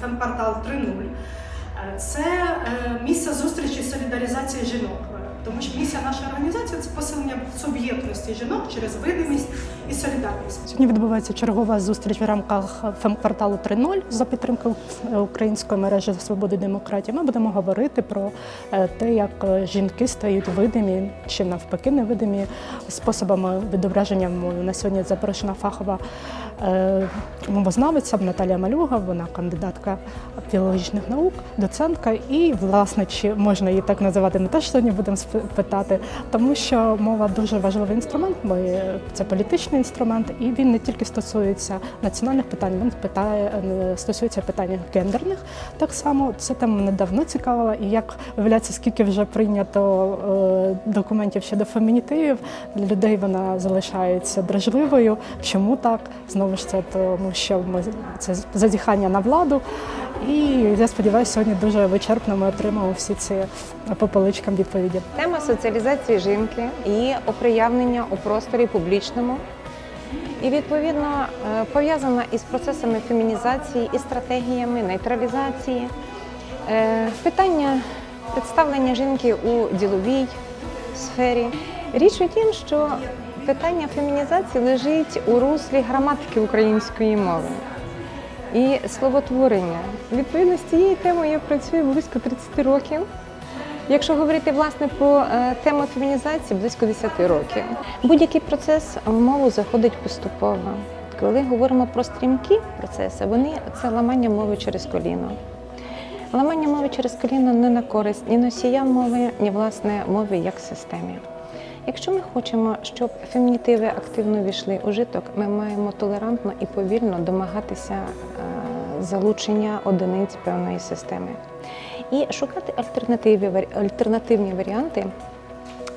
Фемквартал 3.0. Е, Це е, місце зустрічі солідаризації жінок. Е, Тому що місія нашої організації це посилення суб'єктності жінок через видимість і солідарність. Сьогодні відбувається чергова зустріч в рамках фемкварталу 3.0 за підтримки української мережі свободи демократії. Ми будемо говорити про те, як жінки стають видимі чи навпаки невидимі способами відображення мови. На сьогодні запрошена фахова е, мовознавиця Наталія Малюга. Вона кандидатка філологічних наук, доцентка. І, власне, чи можна її так називати, ми теж сьогодні будемо питати, тому що мова дуже важливий інструмент. Ми це політичний інструмент, і він не тільки стосується національних питань, він питає е, стосується питань гендерних. Так само це тема мене давно цікавила. І як виявляється, скільки вже прийнято е, документів щодо фемінітивів, для людей вона залишається дражливою. Чому так? Знову тому, що ми це зазіхання на владу. І я сподіваюся, сьогодні дуже вичерпно ми отримаємо всі ці по поличкам відповіді. Тема соціалізації жінки, її оприявнення у просторі публічному і відповідно е, пов'язана із процесами фемінізації і стратегіями нейтралізації. Е, Питання представлення жінки у діловій сфері. Річ у тім, що питання фемінізації лежить у руслі граматики української мови і словотворення. Відповідно з цією темою я працюю близько 30 років. Якщо говорити власне про е, тему фемінізації, близько 10 років. Будь-який процес в мову заходить поступово. Коли говоримо про стрімкі процеси, вони це ламання мови через коліно. Ламання мови через коліно не на користь ні носіям мови, ні власне мови як системі. Якщо ми хочемо, щоб фемінітиви активно війшли у житок, ми маємо толерантно і повільно домагатися е, залучення одиниць певної системи і шукати альтернативні, альтернативні варіанти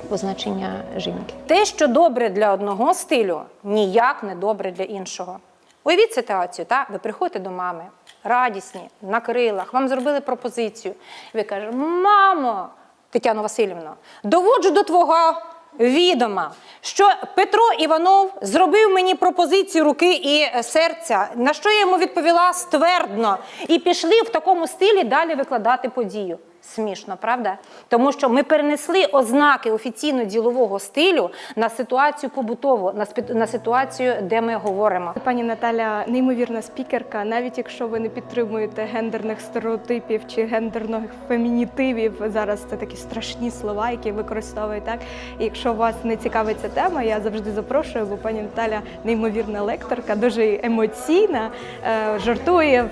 позначення жінки. Те, що добре для одного стилю, ніяк не добре для іншого. Уявіть ситуацію, так? ви приходите до мами, радісні, на крилах, вам зробили пропозицію. Ви кажете, мамо, Тетяно Васильівно, доводжу до твого відома, що Петро Іванов зробив мені пропозицію руки і е, серця, на що я йому відповіла ствердно, і пішли в такому стилі далі викладати подію. Смішно, правда? Тому що ми перенесли ознаки офіційно ділового стилю на ситуацію побутову, на на ситуацію, де ми говоримо. Пані Наталя неймовірна спікерка. Навіть якщо ви не підтримуєте гендерних стереотипів чи гендерних фемінітивів, зараз це такі страшні слова, які використовують так. І якщо вас не цікавить ця тема, я завжди запрошую, бо пані Наталя неймовірна лекторка, дуже емоційна, е, жартує,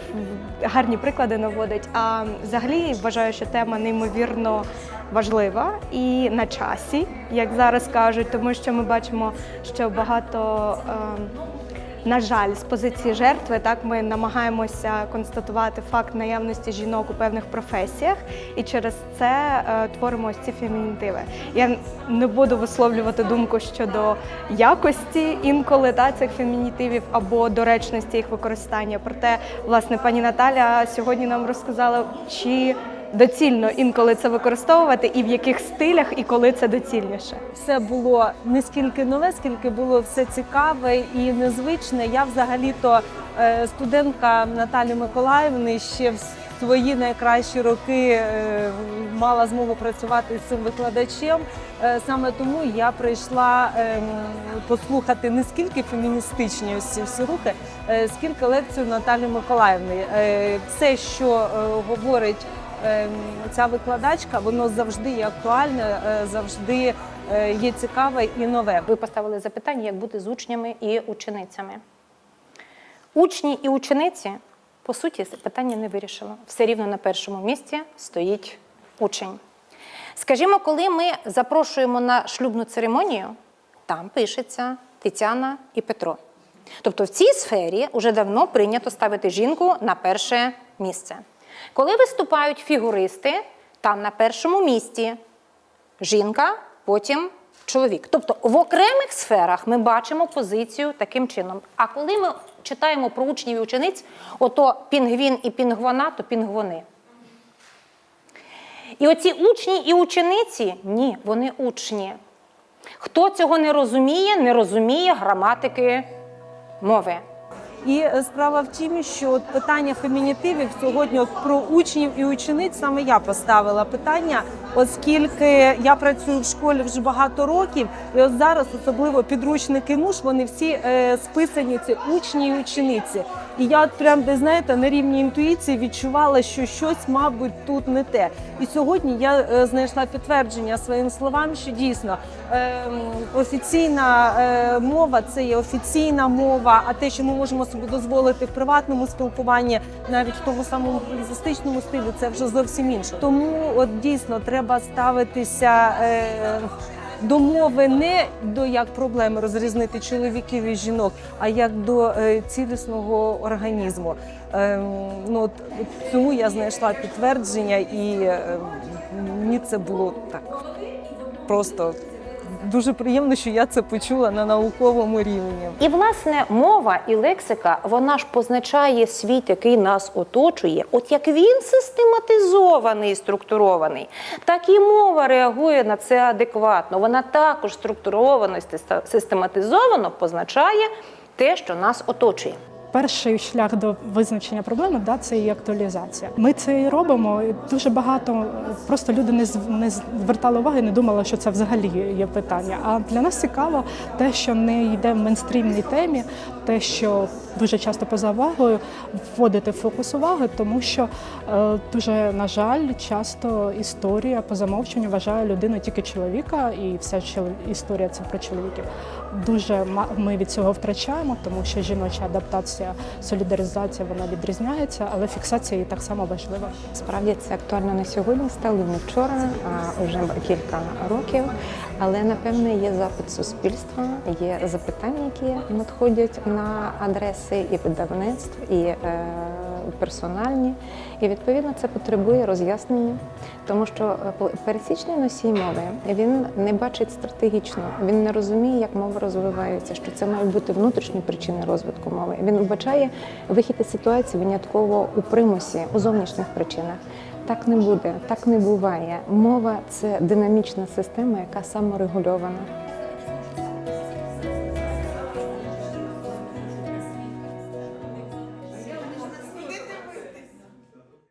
гарні приклади наводить. А взагалі вважаю, що тема неймовірно важлива і на часі, як зараз кажуть, тому що ми бачимо, що багато. ем, на жаль, з позиції жертви так ми намагаємося констатувати факт наявності жінок у певних професіях, і через це е, творимо ось ці фемінітиви. Я не буду висловлювати думку щодо якості інколи та цих фемінітивів або доречності їх використання. Проте, власне, пані Наталя сьогодні нам розказала, чи доцільно інколи це використовувати, і в яких стилях, і коли це доцільніше. все було не скільки нове, скільки було все цікаве і незвичне. Я взагалі-то е, студентка Наталі Миколаївни ще в свої найкращі роки е, мала змогу працювати з цим викладачем. Е, Саме тому я прийшла ем, послухати не скільки феміністичні ось ці всі рухи, скільки лекцію Наталі Миколаївни. Все, що говорить ця викладачка, воно завжди є актуальне, е, завжди е, є цікаве і нове. Ви поставили запитання, як бути з учнями і ученицями. Учні і учениці, по суті, питання не вирішило. Все рівно на першому місці стоїть учень. Скажімо, коли ми запрошуємо на шлюбну церемонію, там пишеться Тетяна і Петро. Тобто в цій сфері вже давно прийнято ставити жінку на перше місце. Коли виступають фігуристи, там на першому місці жінка, потім чоловік. Тобто в окремих сферах ми бачимо позицію таким чином. А коли ми читаємо про учнів і учениць, ото пінгвін і пінгвона, то пінгвони. І оці учні і учениці ні, вони учні. Хто цього не розуміє, не розуміє граматики мови. І е, справа в тім, що от питання фемінітивів сьогодні от про учнів і учениць саме я поставила питання, оскільки я працюю в школі вже багато років, і от зараз особливо підручники муж вони всі е, списані це учні і учениці. І я прям де знаєте на рівні інтуїції відчувала, що щось, мабуть, тут не те. І сьогодні я е, знайшла підтвердження своїм словам, що дійсно е, офіційна е, мова це є офіційна мова, а те, що ми можемо собі дозволити в приватному спілкуванні, навіть в тому самому публіцистичному стилі, це вже зовсім інше. Тому от дійсно треба ставитися. Е, до мови не до як проблеми розрізнити чоловіків і жінок, а як до е, цілісного організму. Ем, ну, от, цьому я знайшла підтвердження, і е, мені це було так просто дуже приємно, що я це почула на науковому рівні. І власне мова і лексика вона ж позначає світ, який нас оточує. От як він систематизований структурований, так і мова реагує на це адекватно. Вона також структуровано і систематизовано позначає те, що нас оточує. Перший шлях до визначення проблеми да, це і актуалізація. Ми це і робимо. Дуже багато просто люди не не звертали уваги, не думали, що це взагалі є питання. А для нас цікаво те, що не йде в мейнстрімній темі, те, що дуже часто поза увагою, вводити фокус уваги, тому що е, дуже на жаль, часто історія по замовченню вважає людину тільки чоловіка, і вся історія це про чоловіків. Дуже ми від цього втрачаємо, тому що жіноча адаптація, солідаризація вона відрізняється, але фіксація її так само важлива. Справді це актуально на сьогодні, стало не вчора, а вже кілька років. Але напевне є запит суспільства, є запитання, які надходять на адреси і видавництв, і е, персональні. І відповідно це потребує роз'яснення, тому що е, пересічний носій мови він не бачить стратегічно, він не розуміє, як мова розвивається, що це мають бути внутрішні причини розвитку мови. Він вбачає вихід із ситуації винятково у примусі, у зовнішніх причинах. Так не буде, так не буває. Мова це динамічна система, яка саморегульована.